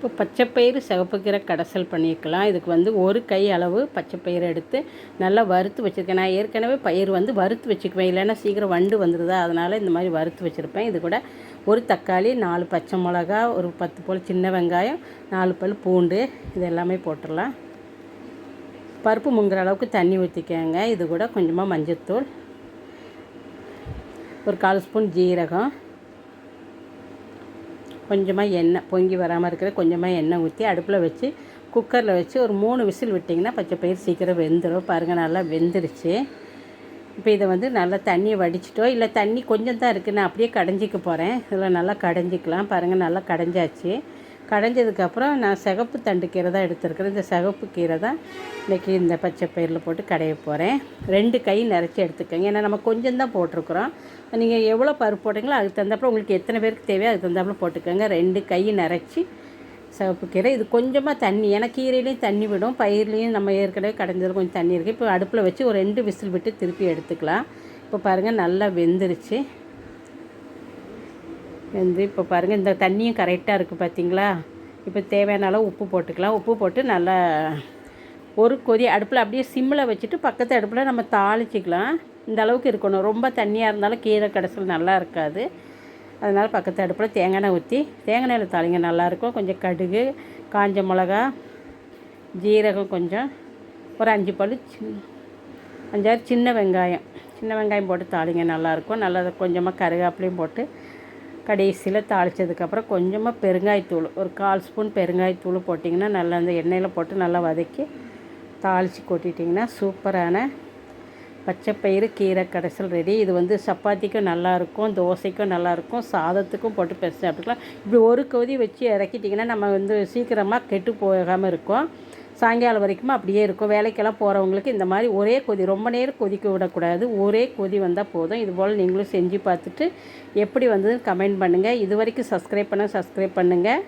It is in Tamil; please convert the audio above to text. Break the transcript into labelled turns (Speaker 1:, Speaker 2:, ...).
Speaker 1: இப்போ பச்சைப்பயிறு சிவப்புக்கீரை கடைசல் பண்ணியிருக்கலாம். இதுக்கு வந்து ஒரு கை அளவு பச்சைப்பயிறு எடுத்து நல்லா வறுத்து வச்சுருக்கேன். நான் ஏற்கனவே பயிர் வந்து வறுத்து வச்சுக்குவேன். இல்லைன்னா சீக்கிரம் வண்டு வந்துடுதா அதனால் இந்த மாதிரி வறுத்து வச்சுருப்பேன். இது கூட ஒரு தக்காளி நாலு பச்சை மிளகா ஒரு பத்து போல் சின்ன வெங்காயம் நாலு பல் பூண்டு இது எல்லாமே போட்டுடலாம். பருப்பு முங்குற அளவுக்கு தண்ணி ஊற்றிக்கோங்க இது கூட கொஞ்சமாக மஞ்சத்தூள் ஒரு கால் ஸ்பூன் ஜீரகம் கொஞ்சமாக எண்ணெய் பொங்கி வராமல் இருக்கிற கொஞ்சமாக எண்ணெய் ஊற்றி அடுப்பில் வச்சு குக்கரில் வச்சு ஒரு மூணு விசில் விட்டிங்கன்னா பச்சை பயிர் சீக்கிரம் வெந்துடும் பாருங்கள் நல்லா வெந்துருச்சு. இப்போ இதை வந்து நல்லா தண்ணியை வடிச்சிட்டோ இல்லை தண்ணி கொஞ்சம் தான் இருக்குது நான் அப்படியே கடைஞ்சிக்க போகிறேன் இதில் நல்லா கடைஞ்சிக்கலாம். பாருங்கள் நல்லா கடைஞ்சாச்சு. கடைஞ்சதுக்கப்புறம் நான் சிகப்பு தண்டு கீரை தான் எடுத்துருக்கிறேன். இந்த சிகப்பு கீரை தான் இன்றைக்கி இந்த பச்சை பயிரில் போட்டு கடைய போகிறேன் ரெண்டு கை நிறச்சி எடுத்துக்கோங்க. ஏன்னா நம்ம கொஞ்சம் தான் போட்டிருக்குறோம். நீங்கள் எவ்வளோ பருப்பு போட்டிங்களோ அதுக்கு தகுந்தாப்புல உங்களுக்கு எத்தனை பேருக்கு தேவையோ அதுக்கு தகுந்தாப்புல போட்டுக்கோங்க. ரெண்டு கை நிறச்சி சிவப்பு கீரை. இது கொஞ்சமாக தண்ணி ஏன்னா கீரையிலையும் தண்ணி விடும். பயிர்லேயும் நம்ம ஏற்கனவே கடைஞ்சது கொஞ்சம் தண்ணி இருக்குது இப்போ அடுப்பில் வச்சு ஒரு ரெண்டு விசில் விட்டு திருப்பி எடுத்துக்கலாம். இப்போ பாருங்கள் நல்லா வெந்துருச்சு. வந்து இப்போ பாருங்கள் இந்த தண்ணியும் கரெக்டாக இருக்குது பார்த்தீங்களா இப்போ தேவையான அளவு உப்பு போட்டுக்கலாம். உப்பு போட்டு நல்லா ஒரு கொதி அடுப்பில் அப்படியே சிம்மில் வச்சுட்டு பக்கத்து அடுப்பில் நம்ம தாளிச்சிக்கலாம். இந்த அளவுக்கு இருக்கணும். ரொம்ப தண்ணியாக இருந்தாலும் கீரை கடைசல் நல்லா இருக்காது. அதனால் பக்கத்து அடுப்பில் தேங்காய் எண்ணெய் ஊற்றி தேங்காய் எண்ணெயில் தாளிங்க நல்லாயிருக்கும் கொஞ்சம் கடுகு காஞ்ச மிளகா ஜீரகம் கொஞ்சம் ஒரு அஞ்சு பல் அஞ்சாறு சின்ன வெங்காயம். சின்ன வெங்காயம் போட்டு தாளிங்க நல்லாயிருக்கும் நல்லா கொஞ்சமாக கருவேப்பிலையும் போட்டு கடைசியில் தாளித்ததுக்கப்புறம் கொஞ்சமாக பெருங்காயத்தூள் ஒரு கால் ஸ்பூன் பெருங்காயத்தூள் போட்டிங்கன்னா நல்லா அந்த எண்ணெயில் போட்டு நல்லா வதக்கி தாளித்து கொட்டிட்டிங்கன்னா சூப்பரான பச்சைப்பயிறு கீரை கடைசல் ரெடி இது வந்து சப்பாத்திக்கும் நல்லாயிருக்கும் தோசைக்கும் நல்லாயிருக்கும் சாதத்துக்கும் போட்டு பெருசு சாப்பிட்டுக்கலாம் இப்படி ஒரு கொதி வச்சு இறக்கிட்டிங்கன்னா நம்ம வந்து சீக்கிரமாக கெட்டு போகாமல் இருக்கும். சாயங்காலம் வரைக்கும் அப்படியே இருக்கும். வேலைக்கெல்லாம் போகிறவங்களுக்கு இந்த மாதிரி ஒரே கொதி ரொம்ப நேரம் கொதிக்க விடக்கூடாது. ஒரே கொதி வந்தால் போதும். இதுபோல் நீங்களும் செஞ்சு பார்த்துட்டு எப்படி வந்ததுன்னு கமெண்ட் பண்ணுங்கள் இது வரைக்கும் சப்ஸ்கிரைப் பண்ண சப்ஸ்கிரைப் பண்ணுங்கள்